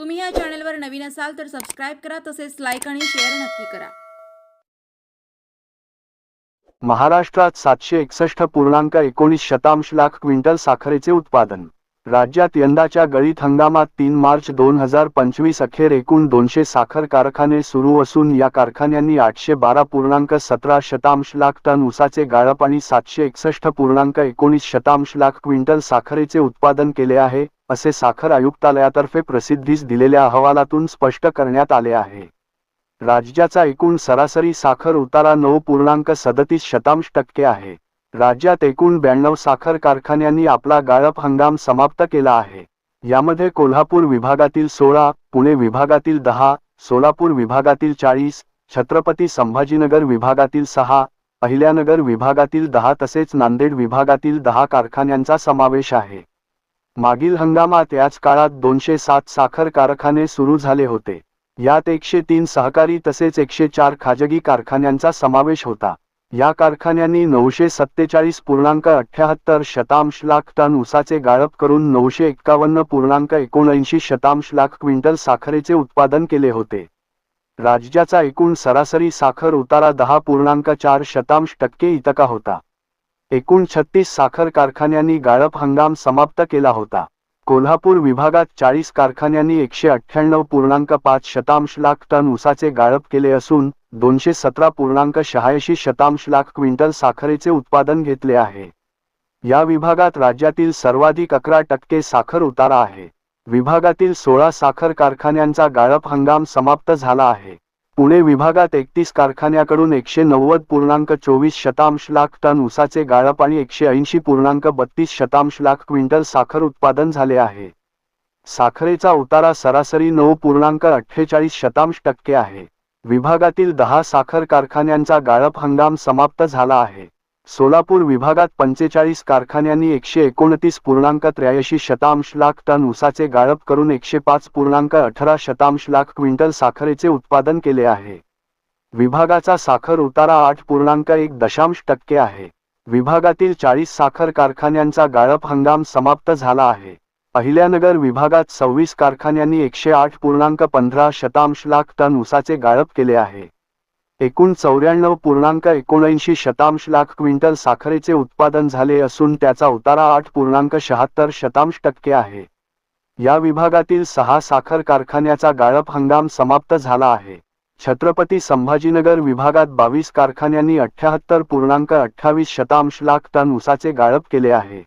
तुम्ही या चॅनलवर नवीन असाल तर सबस्क्राईब करा तसेच लाईक आणि शेअर नक्की करा. महाराष्ट्रात सातशे एकसष्ट पूर्णांक एकोणीस शतांश लाख क्विंटल साखरेचे उत्पादन. राज्यात यंदाच्या गळीत हंगामात तीन मार्च दोन हजार पंचवीस अखेर एकूण दोनशे साखर कारखाने सुरू असून या कारखान्यांनी आठशे बारा पूर्णांक सतरा शतांश लाख टन ऊसाचे गाळप आणि सातशे एकसष्ट पूर्णांक एकोणीस शतांश लाख क्विंटल साखरेचे उत्पादन केले आहे. असे साखर आयुक्तालयातर्फे प्रसिद्धीस दिलेल्या अहवालातून स्पष्ट करण्यात आले आहे. राज्याचा एकूण सरासरी साखर उतारा नऊ पूर्णांक सदतीस शतांश टक्के आहे. राज्यात एकूण ब्याण्णव साखर कारखान्यांनी आपला गाळप हंगाम समाप्त केला आहे. यामध्ये कोल्हापूर विभागातील सोळा पुणे विभागातील दहा सोलापूर विभागातील चाळीस छत्रपती संभाजीनगर विभागातील सहा अहिल्यानगर विभागातील दहा तसेच नांदेड विभागातील दहा कारखान्यांचा समावेश आहे. मागील हंगामात याच काळात दोनशे सात साखर कारखाने सुरू झाले होते. यात एकशे तीन सहकारी तसेच एकशे चार खाजगी कारखान्यांचा समावेश होता. या कारखान्यांनी नऊशे सत्तेचाळीस पूर्णांक अठ्ठ्याहत्तर शतांश लाख टन ऊसाचे गाळप करून नऊशे एक्कावन्न पूर्णांक एकोणऐंशी शतांश लाख क्विंटल साखरेचे उत्पादन केले होते. राज्याचा एकूण सरासरी साखर उतारा दहा पूर्णांक चार शतांश टक्के इतका होता. एकूण छत्तीस साखर कारखान्यांनी गाळप हंगाम समाप्त केला होता. कोल्हापूर विभागात चाळीस कारखान्यांनी एकशे अठ्ठ्याण्णव पूर्णांक पाच शतांश लाख टन ऊसाचे गाळप केले असून दोनशे सतरा पूर्णांक शहाऐंशी शतांश लाख क्विंटल साखरेचे उत्पादन घेतले आहे. या विभागात राज्यातील सर्वाधिक अकरा टक्के साखर उतारा आहे. विभागातील सोळा साखर कारखान्यांचा गाळप हंगाम समाप्त झाला आहे. पुणे विभागात एकतीस कारखान्याकडून एकशे नव्वद पूर्णांक चोवीस शतांश लाख टन उसाचे गाळप आणि एकशे ऐंशी पूर्णांक बत्तीस शतांश लाख क्विंटल साखर उत्पादन झाले आहे. साखरेचा उतारा सरासरी नऊ पूर्णांक अठ्ठेचाळीस शतांश टक्के आहे. विभागातील दहा साखर कारखान्यांचा गाळप हंगाम समाप्त झाला आहे. सोलापूर विभागात पंचेचाळीस कारखान्यांनी एकशे एकोणतीस पूर्णांक त्र्याऐंशी शतांश लाख टन ऊसाचे गाळप करून एकशे पाच पूर्णांक अठरा शतांश लाख क्विंटल साखरेचे उत्पादन केले आहे. विभागाचा साखर उतारा आठ पूर्णांक एक दशांश टक्के आहे. विभागातील चाळीस साखर कारखान्यांचा गाळप हंगाम समाप्त झाला आहे. अहिल्यानगर विभागात सव्वीस कारखान्यांनी एकशे आठ पूर्णांक पंधरा शतांश लाख टन ऊसाचे गाळप केले आहे. एकूण चौऱ्याण्णव पूर्णांक एकोणऐंशी शतांश लाख क्विंटल साखरेचे उत्पादन झाले असून त्याचा उतारा आठ पूर्णांक शहात्तर शतांश टक्के आहे. या विभागातील सहा साखर कारखान्याचा गाळप हंगाम समाप्त झाला आहे. छत्रपती संभाजीनगर विभागात बावीस कारखान्यांनी अठ्याहत्तर पूर्णांक अठ्ठावीस शतांश लाख टन उसाचे गाळप केले आहे.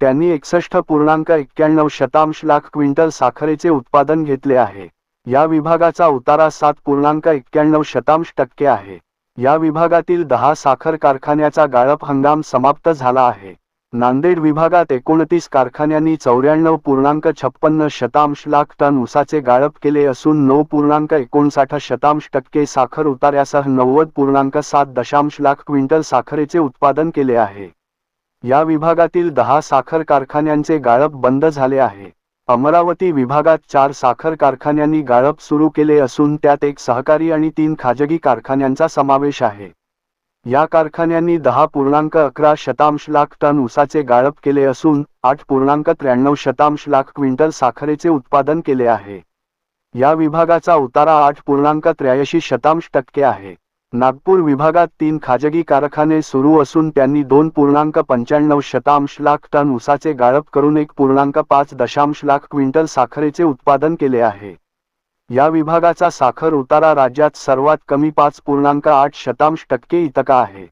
त्यांनी एकसष्ट पूर्णांक एक्क्याण्णव शतांश लाख क्विंटल साखरेचे उत्पादन घेतले आहे. या विभागाचा उतारा सात पूर्णांक एक्क्याण्णव शतांश टक्के आहे. या विभागातील दहा साखर कारखान्याचा गाळप हंगाम समाप्त झाला आहे. नांदेड विभागात एकोणतीस कारखान्यांनी चौऱ्याण्णव पूर्णांक छप्पन्न शतांश लाख टन ऊसाचे गाळप केले असून नऊ पूर्णांक एकोणसाठ शतांश टक्के साखर उतार्यासह नव्वद पूर्णांक सात दशांश लाख क्विंटल साखरेचे उत्पादन केले आहे. या विभागातील दहा साखर कारखान्यांचे गाळप बंद झाले आहे. अमरावती विभागात चार साखर कारखान्यांनी गाळप सुरू केले असून त्यात एक सहकारी आणि तीन खाजगी कारखान्यांचा समावेश आहे. या कारखान्यांनी दहा पूर्णांक अकरा शतांश लाख टन ऊसाचे गाळप केले असून आठ पूर्णांक त्र्याण्णव शतांश लाख क्विंटल साखरेचे उत्पादन केले आहे. या विभागाचा उतारा आठ पूर्णांक त्र्याऐंशी शतांश टक्के आहे. नागपूर विभागात तीन खाजगी कारखाने सुरू असून त्यांनी दोन पूर्णांक पंच्याण्णव शतांश लाख टन ऊसाचे गाळप करून एक पूर्णांक पाच दशांश लाख क्विंटल साखरेचे उत्पादन केले आहे. या विभागाचा साखर उतारा राज्यात सर्वात कमी पाच पूर्णांक आठ शतांश टक्के इतका आहे.